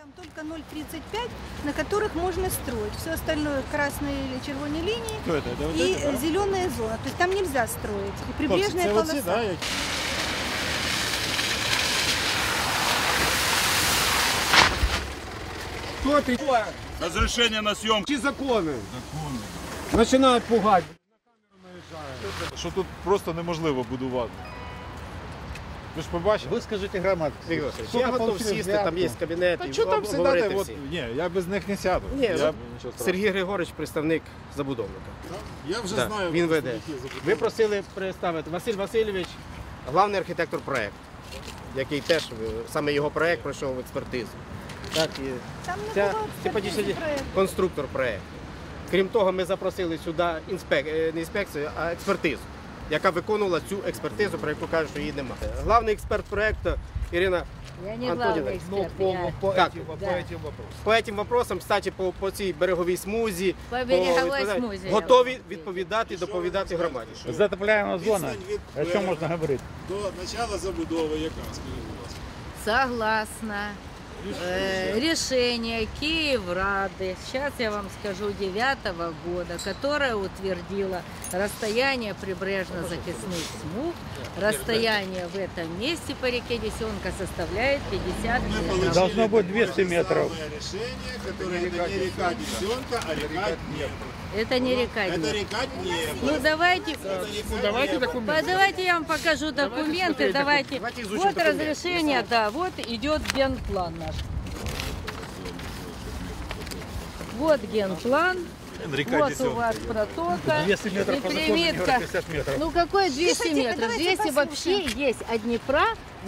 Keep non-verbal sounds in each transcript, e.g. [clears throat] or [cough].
Там только 0,35, на которых можно строить. Все остальное красные или червоные линии Що це? Це вот и это, да? зеленая зона. То есть там нельзя строить. И Хлопці, прибрежная це полоса. оці, да, які? Хто ти? Разрешение на съемку. Ці закони. Починають пугати. Що тут просто неможливо будувати. Ви ж побачили? Ви скажіть. Васильович, Скільки я готов получили сісти, там є кабінет. Та і що там сідати? От, всі. ні, я без них не сяду. Ні, я... ну, Сергій Григорович, представник забудовника. Я вже Да, знаю. він веде. Ви просили представити Василь Васильович, главний архітектор проєкту, який теж е, саме його проєкт пройшов експертизу. Так, і Там не ця було симпатична экспертизы конструктор проєкту. Крім того, ми запросили сюди інспек... е, не інспекцію, а експертизу, яка виконувала цю експертизу, про яку кажуть, що її немає. Главний експерт проєкту Ірина Я не Антонина, главный Ну, эксперт, по, я по, Так. этим, по Да. этим вопросам. по этим вопросам, кстати, по, по цій береговій смузі, по береговой відповідати- смузе. я готові вам відповідати, доповідати громаді. Затопляємо зона. Відстань від О чому можна говорити? До начала забудови яка, скажіть, будь ласка. Согласно Э, решение Киеврады, сейчас я вам скажу, 9 года, которое утвердило расстояние прибрежно-захисных смуг, расстояние в этом месте по реке Весенка составляет 50 Мы метров. Должно быть такое 200 же метров. самое решение, которое это не река Десенка, а река Днепр. Это не река Это Днепр. река Днепр. Ну давайте, Давайте документи. По- давайте я вам покажу документы. Давайте. Давайте изучим Вот документы. разрешение, да, вот идет генплан наш. Вот генплан. вот у вас протока. 200 метров и по закону, примитка. 50 метров. Ну какой 200 Слушайте, метров? давайте Здесь послушаем. вообще есть от Днепра,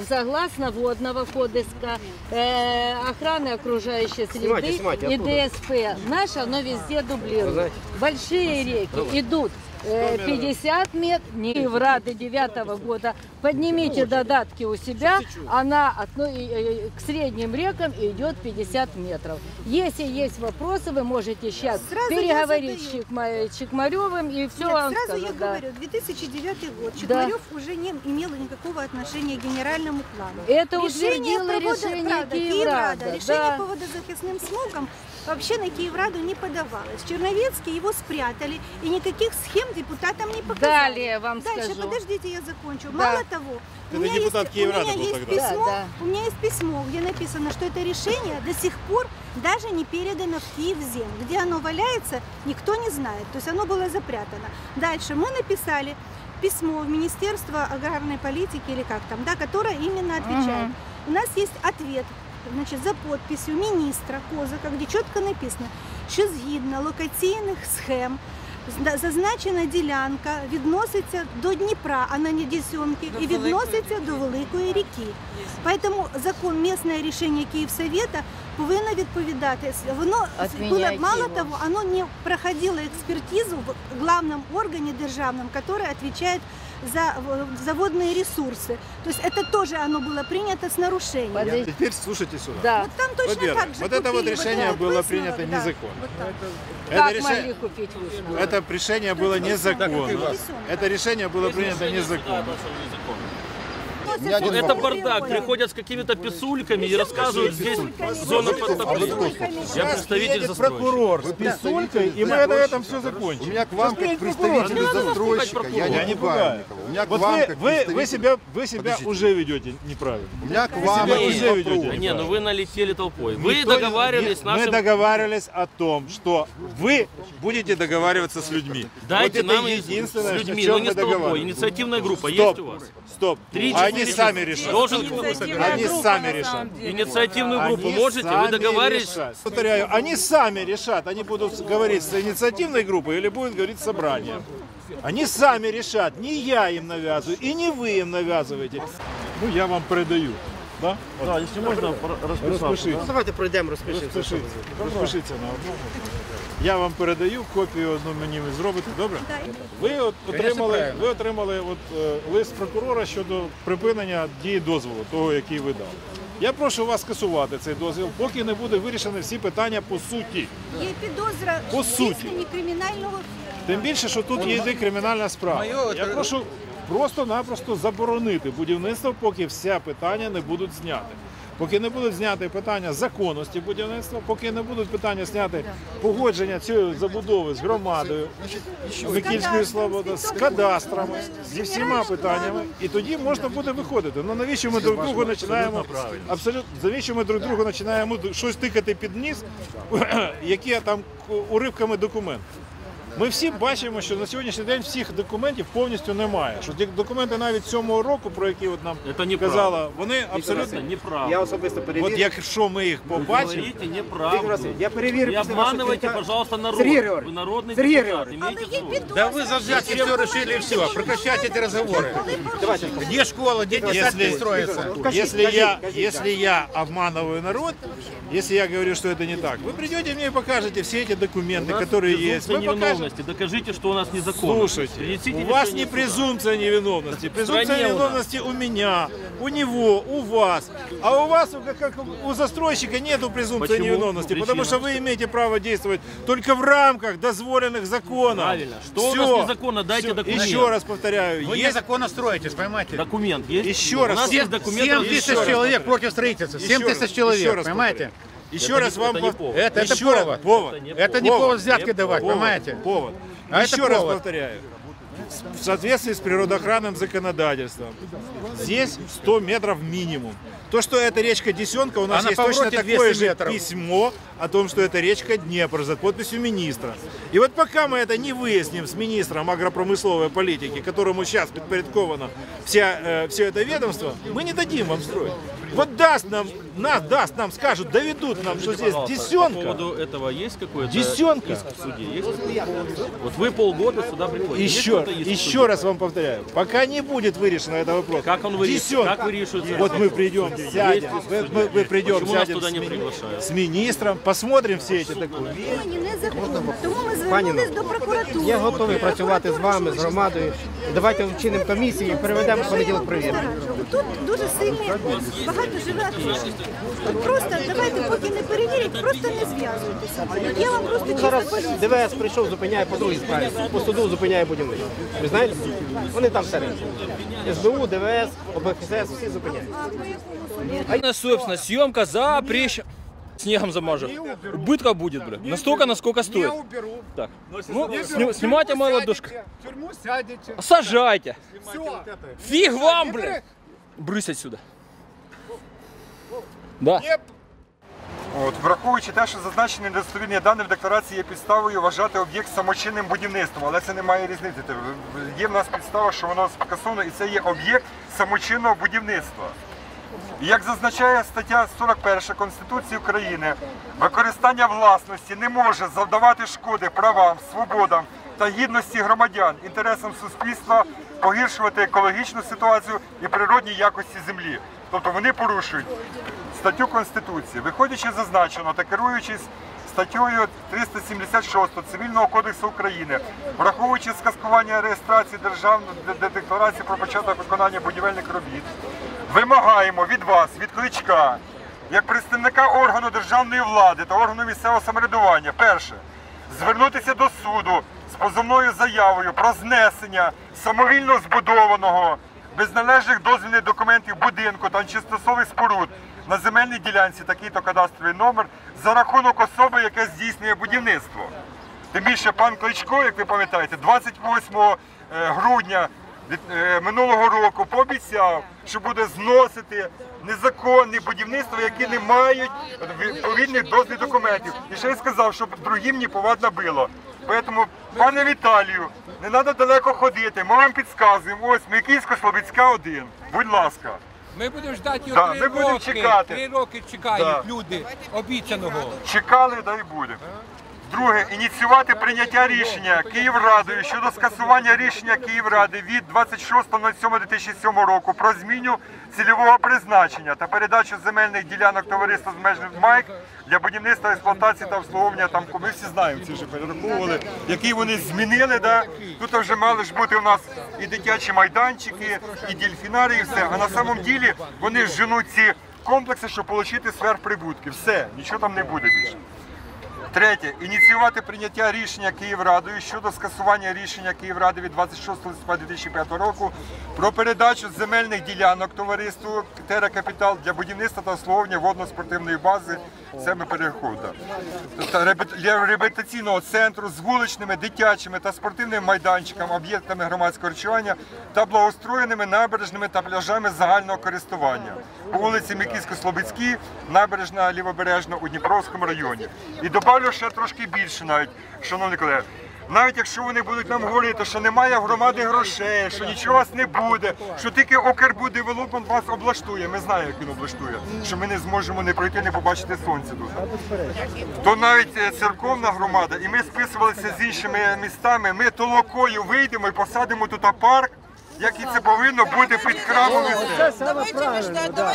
согласно водного кодекса, э, охраны окружающей среды Снимайте, снимайте, и оттуда. ДСП. Наше, оно везде Вы дублирует. знаете. Большие реки идут э, 50 метров, не в Рады 9 года. Поднимите додатки у себя, она от, ну, э, к средним рекам идет 50 метров. Если есть вопросы, вы можете сейчас Сразу переговорить с. Чикма- Чикмаревым и все Нет, вам сразу скажут. я да. говорю, 2009 год. Чекмарев уже не имел никакого отношения к генеральному плану. Это решение решение правда, Киеврада, Решение да. по водозахисным смогам вообще на Киевраду не подавалось. Черновецкий его спрятали, и никаких схем депутатам не показали. Далее вам Дальше, скажу. подождите, я закончу. Да. Мало того, у меня, есть, у меня есть тогда. письмо, Да, да. у меня есть письмо, где написано, что это решение до сих пор даже не передано в Киевзем. Где оно валяется, никто не знает. То есть оно было запрятано. Дальше мы написали письмо в Министерство аграрной политики или как там, да, которое именно отвечает. Мгм. У нас есть ответ значить, за подписью міністра Козака, де чітко написано, що згідно локаційних схем зазначена ділянка відноситься до Дніпра, а не Десенки, і відноситься до Великої ріки. Тому закон місне рішення Київсовета повинно відповідати. Воно було Отміняйте мало його. того, оно не проходило експертизу в главном органе державном, который отвечает за э, за водные ресурсы. То есть это тоже оно было принято с нарушением. Подожди. Теперь слушайте сюда. Да. Вот там точно Во-первых, так же вот это вот купили, решение этот было высновок, принято да, незаконно. вот так. Это, Как решение- могли купить вышну? это решение было незаконно. Это решение было принято незаконно. один Это бардак. Приходят с какими-то писульками и рассказывают, здесь зона подтопления. Я представитель застройщика. прокурор с писулькой, и мы на этом все У закончим. меня к вам, как представителю застройщика, я не пугаю пугаю. никого. У меня к Вот вам, вы, как вы, вы представителю- себя, вы себя Подождите. уже ведете неправильно. У меня к вам себя уже вопрос. ведете. Не, ну вы налетели толпой. Вы Никто не- договаривались с Мы нашим... договаривались о том, что вы будете договариваться с людьми. Дайте вот это нам и- единственное, с людьми, о чем но не мы с толпой. договаривались. Инициативная группа Стоп, есть у вас? стоп. Три, Они четыре сами человека. решат. Должен Они сами решат. инициативную группу Они можете? Вы сами договаривались? решат. Повторяю, они сами решат. Они будут говорить с инициативной группой или будут говорить с собранием. Они сами решат. Не я им навязываю и не вы им навязываете. Ну, я вам передаю. Да? Да, если можно, Розпишіть. Ну, Давайте пройдемо, розпишемося. Розпишіться. Розпишіться на одному. Я вам передаю копію одну мені ви зробите, добре? Ви от отримали, ви отримали от, е, лист прокурора щодо припинення дії дозволу, того, який ви дали. Я прошу вас скасувати цей дозвіл, поки не буде вирішені всі питання по суті. Є підозра По в суті. здійсненні кримінального Тим більше, що тут є йде кримінальна справа. Я прошу просто-напросто заборонити будівництво, поки все питання не будуть зняти. Поки не будуть зняти питання законності будівництва, поки не будуть питання зняти погодження цієї забудови з громадою Микільської Слободи, з кадастрами, зі всіма питаннями, і тоді можна буде виходити. Ну навіщо ми друг другу починаємо абсолютно навіщо ми друг другу починаємо щось тикати під ніс, [clears throat] які там уривками документів. Ми всі бачимо, що на сьогоднішній день всіх документів повністю немає. Що ті документи навіть цього року, про які от нам Это неправда. казала, вони Это абсолютно. неправда. Я особисто От перевірив. якщо ми їх Вы побачимо, говорите Віктор неправду. Васильович, я перевірив Не після вашого обманывайте, дзвінка. пожалуйста, народ. Сергій Вы Григорович, народный Сергій депутат, Григорович. имейте совесть. Да вы за взятки все решили, все. Прекращайте эти разговоры. Давайте. Где школа, где детсадки Если- строятся? Кажіть, если кажіть, я, кажіть, если я обманываю народ, если я говорю, что это не так, вы придете мне и покажете все эти У документы, нас которые есть. презумпция Вы покажете. невиновности. Докажите, что у нас незаконно. Слушайте, Принесите у вас не презумпция невиновности. Презумпция у невиновности у меня, у него, у вас. А у вас, как- как у застройщика, нету презумпции Почему? невиновности, Причина? потому что вы имеете право действовать только в рамках дозволенных законов. Правильно. Что у Всё. нас незаконно? Дайте Всё. документ. Еще раз повторяю, Вы есть незаконно строитесь, понимаете? Документ есть? Еще раз. У нас есть документ. 7 еще тысяч человек против строительства. Еще 7 раз- тысяч человек, понимаете? Еще Это раз не- вам это не пов- повод. Это, это Еще раз- повод. повод. Это не Это не Повод. повод взятки Не давать, Повод. понимаете? Повод. А Еще раз повод. повторяю. В соответствии с природоохранным законодательством. Здесь 100 метров минимум. То, что это речка Десенка, у нас А есть точно такое 200 же метров. письмо о том, что это речка Днепр за подписью министра. И вот пока мы это не выясним с министром агропромысловой политики, которому сейчас подпорядковано вся, э, все это ведомство, мы не дадим вам строить. Вот даст нам, нас даст нам, скажут, доведут нам, что здесь Пожалуйста, По Десенка. поводу этого есть какой-то Десенка. иск в суде? Есть? Вот вы полгода сюда приходите. Есть Еще, какой-то иск в еще суде? раз вам повторяю, пока не будет вырešен этот вопрос. Как он выреш- Десенка. как вырішується Вот этот мы вопрос? придем, Есть сядем, в мы, суде. мы- мы придем, Почему нас сядем туда с, не мини- приглашают? с министром, посмотрим все эти документы. Ні, незаконно. Тому ми Пані звернулись Інно, до прокуратури. Я готовий працювати з вами, з громадою. Давайте вчинимо комісії і переведемо в понеділок перевірку. Тут дуже сильний, багато живе активістів. Просто давайте, поки не перевірять, просто не зв'язуйтеся. Я вам просто чисто Зараз. ДВС прийшов, зупиняє по другій справі. По суду зупиняє будівництво. Ви знаєте? Вони там всередині. СБУ, ДВС, ОБХСС, всі зупиняють. Частная собственность, съемка запрещена. Снегом замажу. Убытка будет, бля. Настолько, насколько стоит. Так. Ну, сни- снимайте мою ладошку. В тюрьму сядете. Сажайте. Все. Фиг вам, бля. Брысь отсюда. Да. От, враховуючи те, що зазначені недостовірні дані в декларації є підставою вважати об'єкт самочинним будівництвом, але це не має різниці. Є в нас підстава, що воно скасовано, і це є об'єкт самочинного будівництва. І як зазначає стаття 41 Конституції України, використання власності не може завдавати шкоди правам, свободам та гідності громадян, інтересам суспільства, погіршувати екологічну ситуацію і природні якості землі. Тобто вони порушують статтю Конституції. Виходячи з зазначеного та керуючись статтею 376 Цивільного кодексу України, враховуючи скаскування реєстрації державної де- де- декларації про початок виконання будівельних робіт, вимагаємо від вас, від кличка, як представника органу державної влади та органу місцевого самоврядування, перше, звернутися до суду з позовною заявою про знесення самовільно збудованого без належних дозвільних документів будинку та тимчасових споруд на земельній ділянці такий-то кадастровий номер за рахунок особи, яка здійснює будівництво. Тим більше пан Кличко, як ви пам'ятаєте, 28 е, грудня е, минулого року пообіцяв, що буде зносити незаконні будівництва, які не мають відповідних дозвільних документів. І ще й сказав, щоб другим не повадно було. Тому, пане Віталію, не треба далеко ходити. Ми вам підказуємо. Ось Микільсько-Слобідська 1. Будь ласка. Ми будемо ждати Да, його три ми будемо роки. чекати. Три роки чекають Да. люди обіцяного. Чекали, дай буде. Друге, ініціювати прийняття рішення Київрадою щодо скасування рішення Київради від 26.07.2007 року про зміну цільового призначення та передачу земельних ділянок товариства з меж МАЙК для будівництва, експлуатації та обслуговування там ми всі знаємо, ці вже перераховували, який вони змінили. Да? Тут вже мали ж бути у нас і дитячі майданчики, і дельфінарії, і все. А на самом ділі вони женуть ці комплекси, щоб отримати сверхприбутки. Все, нічого там не буде більше. Третє. Ініціювати прийняття рішення Київрадою щодо скасування рішення Київради від 26 листопада 2005 року про передачу земельних ділянок товариству Тера Капітал для будівництва та обслуговування водно-спортивної бази саме переходу. Тобто для реабілітаційного центру з вуличними, дитячими та спортивними майданчиками, об'єктами громадського харчування та благоустроєними набережними та пляжами загального користування по вулиці Микільсько-Слобідській, набережна Лівобережна у Дніпровському районі. І добавлю ще трошки більше навіть, шановні колеги. Навіть якщо вони будуть нам говорити, що немає громади грошей, що нічого вас не буде, що тільки Укрбуддевелопмент вас облаштує. Ми знаємо, як він облаштує, що ми не зможемо не пройти, не побачити сонце тут. То навіть е, церковна громада, і ми списувалися з іншими містами. Ми толокою вийдемо і посадимо тут парк, як і це повинно бути під храмом. і все.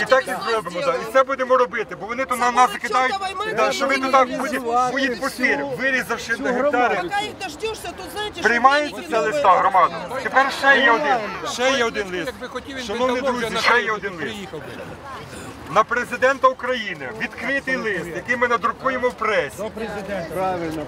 І так і зробимо, да. і це будемо робити, бо вони тут на нас закидають, да, що ви тут будете будуть пустир, вирізавши на гектари. Пока их дождешься, тут знаете, Приймається ця листа громада. Тепер ще є один, ще є один лист. Якби хотів він Шановні друзі, ще є один лист. приїхав би. На президента України відкритий лист, який ми надрукуємо в пресі.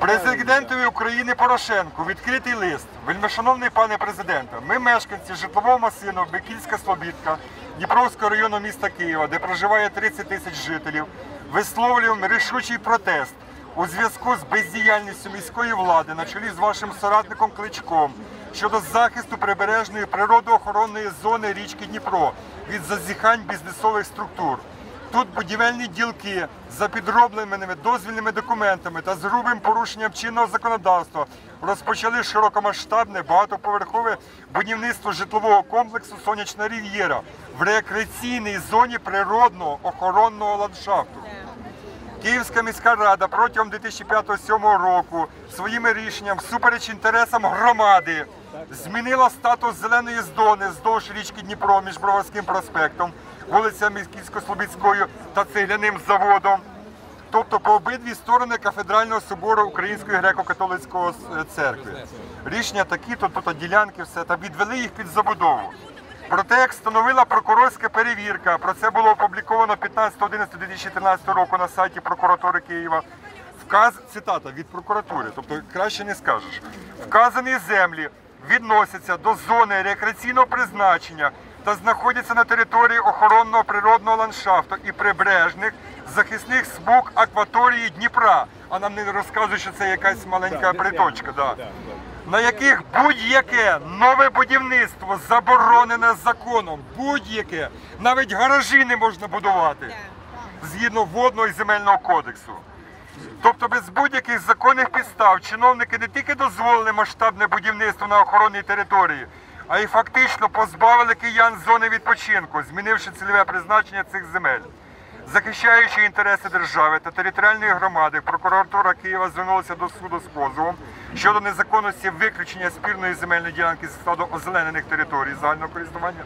Президентові України Порошенку відкритий лист. Вельмишановний пане президенте, ми мешканці житлового масиву Бекільська Слобідка Дніпровського району міста Києва, де проживає 30 тисяч жителів, висловлюємо рішучий протест у зв'язку з бездіяльністю міської влади на чолі з вашим соратником Кличком щодо захисту прибережної природоохоронної зони річки Дніпро від зазіхань бізнесових структур. Тут будівельні ділки за підробленими дозвільними документами та з грубим порушенням чинного законодавства розпочали широкомасштабне багатоповерхове будівництво житлового комплексу Сонячна Рів'єра в рекреаційній зоні природного охоронного ландшафту. Київська міська рада протягом 2005-2007 року своїми рішенням всупереч інтересам громади змінила статус зеленої зони вздовж річки Дніпро між Броварським проспектом, вулиця Міськівсько-Слобідською та цегляним заводом. Тобто по обидві сторони кафедрального собору Української греко-католицької е, церкви. Рішення такі, то тут ділянки, все та відвели їх під забудову. Проте, як встановила прокурорська перевірка, про це було опубліковано 15.11.2013 року на сайті прокуратури Києва. Вказ цитата від прокуратури, тобто краще не скажеш. Вказані землі відносяться до зони рекреаційного призначення та знаходяться на території охоронного природного ландшафту і прибережних захисних смуг акваторії Дніпра. А нам не розказують, що це якась маленька приточка. Да. На яких будь-яке нове будівництво заборонене законом, будь-яке, навіть гаражі не можна будувати згідно водного і земельного кодексу. Тобто без будь-яких законних підстав чиновники не тільки дозволили масштабне будівництво на охоронній території, а й фактично позбавили киян зони відпочинку, змінивши цільове призначення цих земель. Захищаючи інтереси держави та територіальної громади, прокуратура Києва звернулася до суду з позовом щодо незаконності виключення спірної земельної ділянки зі складу озеленених територій загального користування.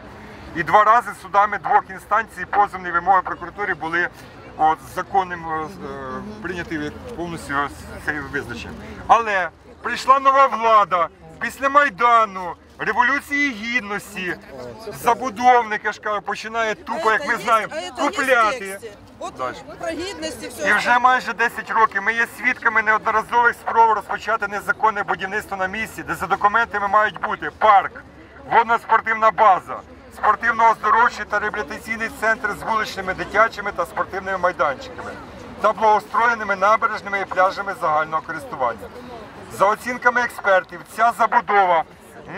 І два рази судами двох інстанцій позовні вимоги прокуратури були от, законним е, прийняті повністю цей визначення. Але прийшла нова влада після Майдану, Революції Гідності, забудовник, я ж кажу, починає тупо, як ми знаємо, купляти. Про гідність і І вже майже 10 років ми є свідками неодноразових спроб розпочати незаконне будівництво на місці, де за документами мають бути парк, водно-спортивна база, спортивно-оздоровчий та реабілітаційний центр з вуличними дитячими та спортивними майданчиками та благоустроєними набережними і пляжами загального користування. За оцінками експертів, ця забудова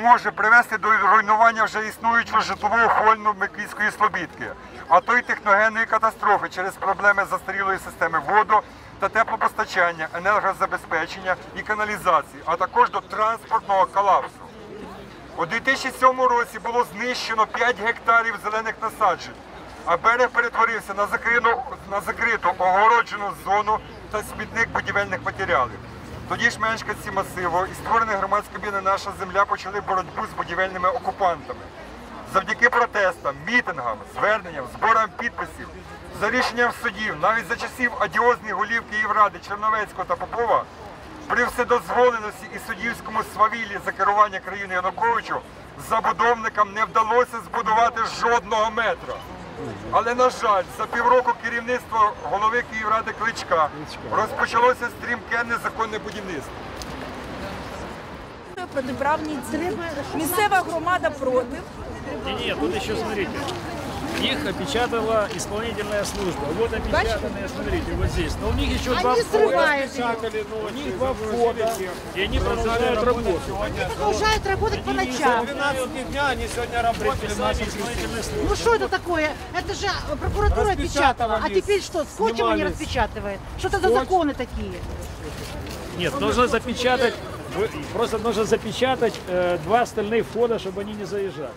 може привести до руйнування вже існуючого житлового фонду Микільської Слобідки, а то й техногенної катастрофи через проблеми застарілої системи воду та теплопостачання, енергозабезпечення і каналізації, а також до транспортного колапсу. У 2007 році було знищено 5 гектарів зелених насаджень, а берег перетворився на закриту, на закриту огороджену зону та смітник будівельних матеріалів. Тоді ж мешканці масиву і створене громадське об'єднання наша земля почали боротьбу з будівельними окупантами. Завдяки протестам, мітингам, зверненням, зборам підписів, за рішенням судів, навіть за часів адіозних голів Київради Черновецького та Попова, при вседозволеності і суддівському свавіллі за керування країною Януковичу забудовникам не вдалося збудувати жодного метра. Але на жаль, за півроку керівництва голови Київради Кличка розпочалося стрімке незаконне будівництво. Протиправні дії. Місцева громада проти. Не, нет, тут еще смотрите. Их опечатала исполнительная служба. Вот опечатанные, смотрите, вот здесь. Но у них еще два входа. У них два входа. И они продолжают работу. Продолжают работать по ночам. 12 дня они сегодня работали. Ну что это такое? Это же прокуратура опечатала. А теперь что, скотчем они распечатывают? Что это за законы такие? Нет, нужно запечатать, просто нужно запечатать э, два остальных входа, чтобы они не заезжали.